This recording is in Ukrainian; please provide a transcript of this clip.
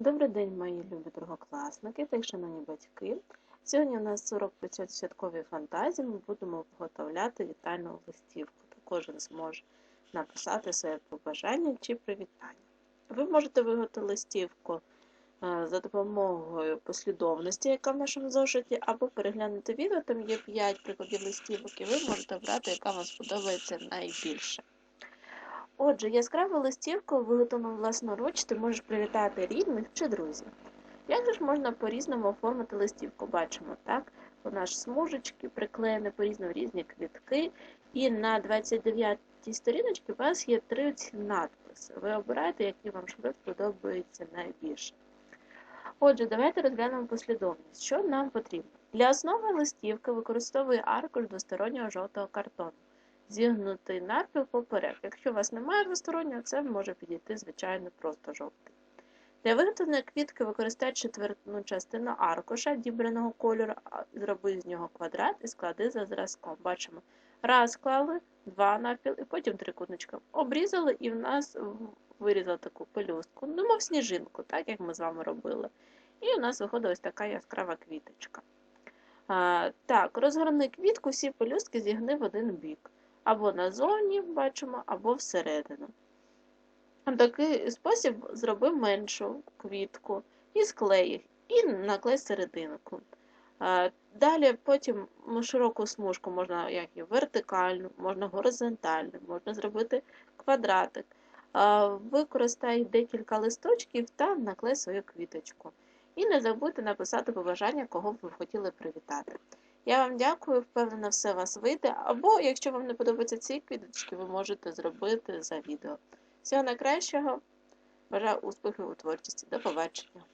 Добрий день, мої любі другокласники та шановні батьки. Сьогодні у нас 45 святкові фантазії. Ми будемо виготовляти вітальну листівку. Та кожен зможе написати своє побажання чи привітання. Ви можете виготовити листівку е, за допомогою послідовності, яка в нашому зошиті, або переглянути відео, там є 5 прикладів листівок, і ви можете обрати, яка вам сподобається найбільше. Отже, яскраву листівку, виготовлену власноруч, ти можеш привітати рідних чи друзів. Як же ж можна по-різному оформити листівку? Бачимо, так? У нас смужечки приклеєні по-різному різні квітки. І на 29-й сторіночці у вас є три ці надписи. Ви обираєте, який вам шрифт подобається найбільше. Отже, давайте розглянемо послідовність. Що нам потрібно? Для основи листівки використовую аркуш двостороннього жовтого картону зігнутий напів поперек. Якщо у вас немає двостороннього, це може підійти, звичайно, просто жовтий. Для виготовлення квітки використай четвертну частину аркуша дібраного кольору, зроби з нього квадрат і склади за зразком. Бачимо, раз склали, два напіл і потім трикутничком. Обрізали і в нас вирізали таку пелюстку, ну, мов сніжинку, так як ми з вами робили. І у нас виходить ось така яскрава квіточка. А, Так, розгорни квітку, всі пелюстки зігни в один бік або назовні бачимо, або всередину. Такий спосіб зроби меншу квітку і склей їх, і наклей серединку. Далі потім широку смужку можна як і вертикальну, можна горизонтальну, можна зробити квадратик. Використай декілька листочків та наклей свою квіточку. І не забудьте написати побажання, кого б ви хотіли привітати. Я вам дякую, впевнена, все у вас вийде. Або, якщо вам не подобаються ці квіточки, ви можете зробити за відео. Всього найкращого. Бажаю успіхів у творчості. До побачення!